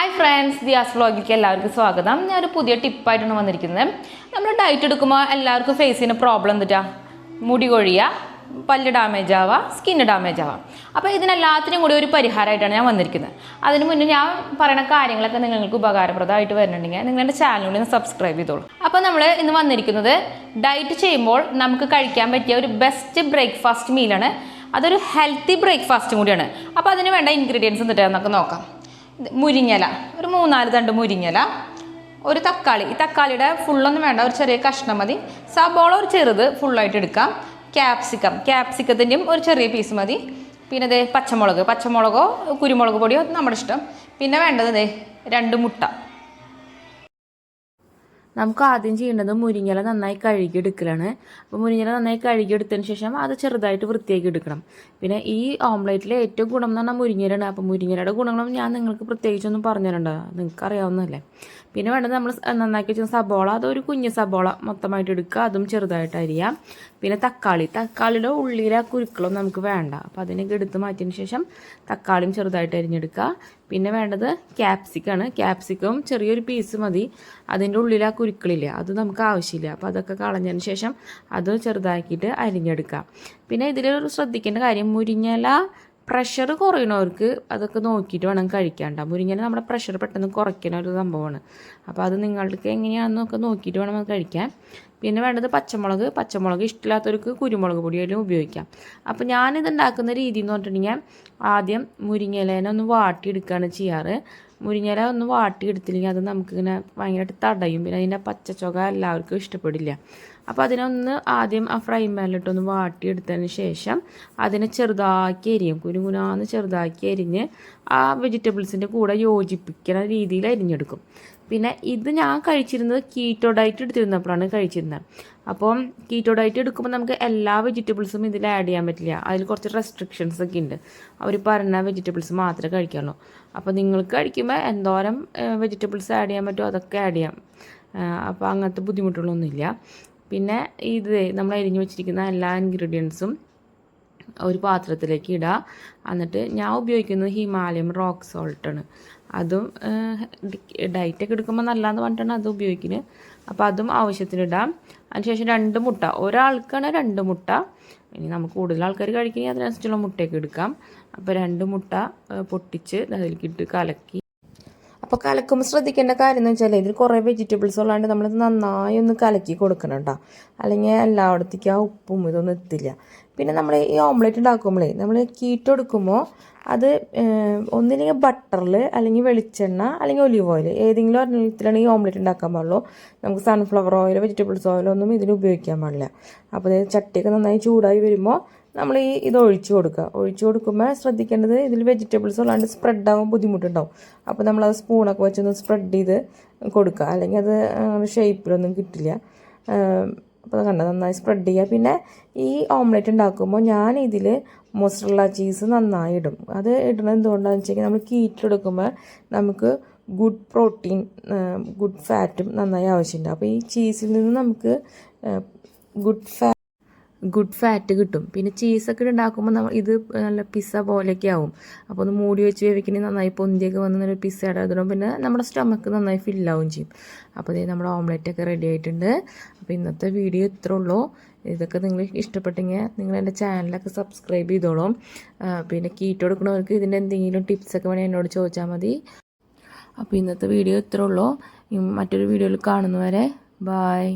Hi friends the വ്ളോഗിലേക്ക് എല്ലാവർക്കും സ്വാഗതം. ഞാനൊരു പുതിയ ടിപ്പായിട്ടാണ് വന്നിരിക്കുന്നത്. നമ്മൾ ഡയറ്റ് എടുക്കുമ്പോൾ എല്ലാവർക്കും ഫേസ് ചെയ്യുന്ന പ്രോബ്ലം എന്താ മുടി കൊഴിയുക പല്ല് ഡാമേജ് ആവുക സ്കിന്ന് ഡാമേജ് ആവാം. അപ്പോൾ ഇതിനെല്ലാത്തിനും കൂടി ഒരു പരിഹാരമായിട്ടാണ് ഞാൻ വന്നിരിക്കുന്നത്. അതിന് മുന്നേ ഞാൻ പറയുന്ന കാര്യങ്ങളൊക്കെ നിങ്ങൾക്ക് ഉപകാരപ്രദമായിട്ട് വരുന്നുണ്ടെങ്കിൽ നിങ്ങൾ എന്റെ ഒന്ന് സബ്സ്ക്രൈബ് ചെയ്തോളൂ. അപ്പോൾ നമ്മൾ ഇന്ന് വന്നിരിക്കുന്നത് ഡയറ്റ് ചെയ്യുമ്പോൾ നമുക്ക് കഴിക്കാൻ പറ്റിയ ഒരു ബെസ്റ്റ് ബ്രേക്ക്ഫാസ്റ്റ് മീലാണ് അതൊരു ഹെൽത്തി ബ്രേക്ക്ഫാസ്റ്റും കൂടിയാണ്. അപ്പോൾ അതിന് വേണ്ട ഇൻഗ്രീഡിയൻസ് എന്നിട്ട് നമുക്ക് നോക്കാം. മുരിങ്ങല ഒരു മൂന്നാൽ തണ്ട് മുരിങ്ങല ഒരു തക്കാളി. ഈ തക്കാളിയുടെ ഫുള്ളൊന്നും വേണ്ട ഒരു ചെറിയ കഷ്ണം മതി. സബോള ഒരു ചെറുത് ഫുള്ളായിട്ട് എടുക്കാം. ക്യാപ്സിക്കം ക്യാപ്സിക്കത്തിന്റെയും ഒരു ചെറിയ പീസ് മതി. പിന്നെ ദേ പച്ചമുളക്. പച്ചമുളകോ കുരുമുളക് പൊടിയോ നമ്മുടെ ഇഷ്ടം. പിന്നെ വേണ്ടത് രണ്ട് മുട്ട. നമുക്ക് ആദ്യം ചെയ്യേണ്ടത് മുരിങ്ങല നന്നായി കഴുകി എടുക്കലാണ് അപ്പോൾ മുരിങ്ങല നന്നായി കഴുകി എടുത്തതിന് ശേഷം അത് ചെറുതായിട്ട് വൃത്തിയാക്കി എടുക്കണം. പിന്നെ ഈ ഓംലേറ്റിലെ ഏറ്റവും ഗുണം എന്ന് പറഞ്ഞാൽ മുരിങ്ങലാണ് അപ്പോൾ മുരിങ്ങലയുടെ ഗുണങ്ങളും ഞാൻ നിങ്ങൾക്ക് പ്രത്യേകിച്ചൊന്നും പറഞ്ഞു തരണ്ട നിങ്ങൾക്ക് അറിയാവുന്നതല്ലേ. പിന്നെ വേണ്ടത് നമ്മൾ നന്നാക്കി വെച്ച സബോള. അതൊരു കുഞ്ഞ് സബോള മൊത്തമായിട്ട് എടുക്കുക. അതും ചെറുതായിട്ട് അരിയാം പിന്നെ തക്കാളി. തക്കാളിയുടെ ഉള്ളിലെ കുരുക്കളും നമുക്ക് വേണ്ട. അപ്പോൾ അതിനൊക്കെ എടുത്ത് മാറ്റിയതിന് ശേഷം തക്കാളിയും ചെറുതായിട്ട് അരിഞ്ഞെടുക്കുക. പിന്നെ വേണ്ടത് ക്യാപ്സിക്കാണ് ക്യാപ്സിക്കം ചെറിയൊരു പീസ് മതി. അതിന്റെ ഉള്ളിൽ ആ കുരുക്കളില്ല അത് നമുക്ക് ആവശ്യമില്ല. അപ്പോൾ അതൊക്കെ കളഞ്ഞതിന് ശേഷം അത് ചെറുതാക്കിയിട്ട് അരിഞ്ഞെടുക്കാം. പിന്നെ ഇതിൽ ശ്രദ്ധിക്കേണ്ട കാര്യം മുരിങ്ങല പ്രഷർ കുറയുന്നവർക്ക് അതൊക്കെ നോക്കിയിട്ട് വേണം കഴിക്കാണ്ട മുരിങ്ങന നമ്മുടെ പ്രഷർ പെട്ടെന്ന് കുറയ്ക്കുന്ന ഒരു സംഭവമാണ്. അപ്പോൾ അത് നിങ്ങൾക്ക് എങ്ങനെയാണെന്നൊക്കെ നോക്കിയിട്ട് വേണം അത് കഴിക്കാൻ. പിന്നെ വേണ്ടത് പച്ചമുളക്. പച്ചമുളക് ഇഷ്ടമില്ലാത്തവർക്ക് കുരുമുളക് പൊടിയായാലും ഉപയോഗിക്കാം. അപ്പോൾ ഞാനിത് ഉണ്ടാക്കുന്ന രീതി എന്ന് പറഞ്ഞിട്ടുണ്ടെങ്കിൽ ആദ്യം മുരിങ്ങലേനെ ഒന്ന് വാട്ടിയെടുക്കുകയാണ് ചെയ്യാറ്. മുരിങ്ങയില ഒന്ന് വാട്ടിയെടുത്തില്ലെങ്കിൽ അത് നമുക്കിങ്ങനെ ഭയങ്കരമായിട്ട് തടയും. പിന്നെ അതിന്റെ പച്ചച്ചുക എല്ലാവർക്കും ഇഷ്ടപ്പെടില്ല. അപ്പോൾ അതിനൊന്ന് ആദ്യം ആ ഫ്രൈ പാനിലിട്ടൊന്ന് വാട്ടിയെടുത്തതിന് ശേഷം അതിനെ ചെറുതാക്കി എരിയും കുനുകുനാന്ന് ചെറുതാക്കി എരിഞ്ഞ് ആ വെജിറ്റബിൾസിന്റെ കൂടെ യോജിപ്പിക്കുന്ന രീതിയിൽ അരിഞ്ഞെടുക്കും. പിന്നെ ഇത് ഞാൻ കഴിച്ചിരുന്നത് കീറ്റോ ഡയറ്റ് എടുത്തിരുന്നപ്പോഴാണ് കഴിച്ചിരുന്നത്. അപ്പം കീറ്റോ ഡയറ്റ് എടുക്കുമ്പോൾ നമുക്ക് എല്ലാ വെജിറ്റബിൾസും ഇതിൽ ആഡ് ചെയ്യാൻ പറ്റില്ല. അതിൽ കുറച്ച് റെസ്ട്രിക്ഷൻസ് ഒക്കെ ഉണ്ട്. അവർ പറഞ്ഞ വെജിറ്റബിൾസ് മാത്രമേ കഴിക്കാനുള്ളൂ അപ്പോൾ നിങ്ങൾക്ക് കഴിക്കുമ്പോൾ എന്തോരം വെജിറ്റബിൾസ് ആഡ് ചെയ്യാൻ പറ്റുമോ അതൊക്കെ ആഡ് ചെയ്യാം. അപ്പോൾ അങ്ങനത്തെ ബുദ്ധിമുട്ടുകളൊന്നുമില്ല. പിന്നെ ഇത് നമ്മൾ അരിഞ്ഞു വെച്ചിരിക്കുന്ന എല്ലാ ഇൻഗ്രീഡിയൻസും ഒരു പാത്രത്തിലേക്ക് ഇടുക എന്നിട്ട് ഞാൻ ഉപയോഗിക്കുന്നത് ഹിമാലയം റോക്ക് സോൾട്ടാണ് അതും ഡയറ്റൊക്കെ എടുക്കുമ്പോൾ നല്ലതെന്ന് പറഞ്ഞിട്ടാണ് അത് ഉപയോഗിക്കുന്നത് അപ്പോൾ അതും ആവശ്യത്തിന് ഇടാം. അതിനുശേഷം രണ്ട് മുട്ട. ഒരാൾക്കാണ് രണ്ട് മുട്ട. ഇനി നമുക്ക് കൂടുതൽ ആൾക്കാർ കഴിക്കണമെങ്കിൽ അതിനനുസരിച്ചുള്ള മുട്ടയൊക്കെ എടുക്കാം. അപ്പോൾ രണ്ട് മുട്ട പൊട്ടിച്ച് അതിലേക്കിട്ട് കലക്കി. അപ്പോൾ കലക്കുമ്പോൾ ശ്രദ്ധിക്കേണ്ട കാര്യം എന്ന് വെച്ചാൽ ഇതിൽ കുറേ വെജിറ്റബിൾസ് ഉള്ളതുകൊണ്ട് നമ്മളിത് നന്നായി ഒന്ന് കലക്കി കൊടുക്കണം കേട്ടോ അല്ലെങ്കിൽ എല്ലായിടത്തേക്കും ആ ഉപ്പും ഇതൊന്നും എത്തില്ല. പിന്നെ നമ്മൾ ഈ ഓംലെറ്റ് ഉണ്ടാക്കുമ്പോഴേ നമ്മൾ കീറ്റ് കൊടുക്കുമ്പോൾ അത് ഒന്നില്ലെങ്കിൽ ബട്ടറിൽ അല്ലെങ്കിൽ വെളിച്ചെണ്ണ അല്ലെങ്കിൽ ഒലിവ് ഓയിൽ ഏതെങ്കിലും ഒരെണ്ണത്തിലാണ് ഈ ഓംലെറ്റ് ഉണ്ടാക്കാൻ പാടുള്ളൂ. നമുക്ക് സൺഫ്ലവർ ഓയിൽ വെജിറ്റബിൾസ് ഓയിലോ ഒന്നും ഇതിന് ഉപയോഗിക്കാൻ പാടില്ല. അപ്പോൾ ചട്ടിയൊക്കെ നന്നായി ചൂടായി വരുമ്പോൾ നമ്മൾ ഈ ഇത് ഒഴിച്ചു കൊടുക്കുക. ഒഴിച്ചു കൊടുക്കുമ്പോൾ ശ്രദ്ധിക്കേണ്ടത് ഇതിൽ വെജിറ്റബിൾസ് ഉള്ളാണ്ട് സ്പ്രെഡ് ആകാൻ ബുദ്ധിമുട്ടുണ്ടാവും. അപ്പോൾ നമ്മൾ നമ്മളത് സ്പൂണൊക്കെ വെച്ചൊന്ന് സ്പ്രെഡ് ചെയ്ത് കൊടുക്കുക. അല്ലെങ്കിൽ അത് ഷേപ്പിലൊന്നും കിട്ടില്ല. അപ്പോൾ കണ്ട നന്നായി സ്പ്രെഡ് ചെയ്യുക. പിന്നെ ഈ ഓംലെറ്റ് ഉണ്ടാക്കുമ്പോൾ ഞാൻ ഇതിൽ മൊസറല്ല ചീസ് നന്നായി ഇടും. അത് ഇടുന്നത് എന്തുകൊണ്ടാണെന്ന് വെച്ചാൽ നമ്മൾ കീറ്റിലെടുക്കുമ്പോൾ നമുക്ക് ഗുഡ് പ്രോട്ടീൻ ഗുഡ് ഫാറ്റും നന്നായി ആവശ്യമുണ്ട്. അപ്പോൾ ഈ ചീസിൽ നിന്ന് നമുക്ക് ഗുഡ് ഫാറ്റ് ഗുഡ് ഫാറ്റ് കിട്ടും. പിന്നെ ചീസൊക്കെ ഉണ്ടാക്കുമ്പോൾ നമ്മൾ ഇത് നല്ല പിസ്സ പോലെയൊക്കെ ആവും. അപ്പോൾ ഒന്ന് മൂടി വെച്ച് വേവിക്കണമെങ്കിൽ നന്നായി പൊന്തിയൊക്കെ വന്ന് നല്ല പിസ്സ ഇതിടും പിന്നെ നമ്മുടെ സ്റ്റമക്ക് നന്നായി ഫില്ലാവും ചെയ്യും. അപ്പോൾ ഇതേ നമ്മുടെ ഓംലെറ്റൊക്കെ റെഡി ആയിട്ടുണ്ട്. അപ്പോൾ ഇന്നത്തെ വീഡിയോ ഇത്രേ ഉള്ളൂ. ഇതൊക്കെ നിങ്ങൾ ഇഷ്ടപ്പെട്ടെങ്കിൽ നിങ്ങൾ എന്റെ ചാനലൊക്കെ സബ്സ്ക്രൈബ് ചെയ്തോളും. പിന്നെ കീറ്റ് കൊടുക്കുന്നവർക്ക് ഇതിന്റെ എന്തെങ്കിലും ടിപ്സൊക്കെ വേണമെങ്കിൽ എന്നോട് ചോദിച്ചാൽ മതി. അപ്പോൾ ഇന്നത്തെ വീഡിയോ ഇത്രേ ഉള്ളൂ. മറ്റൊരു വീഡിയോയിൽ കാണുന്നവരെ ബായ്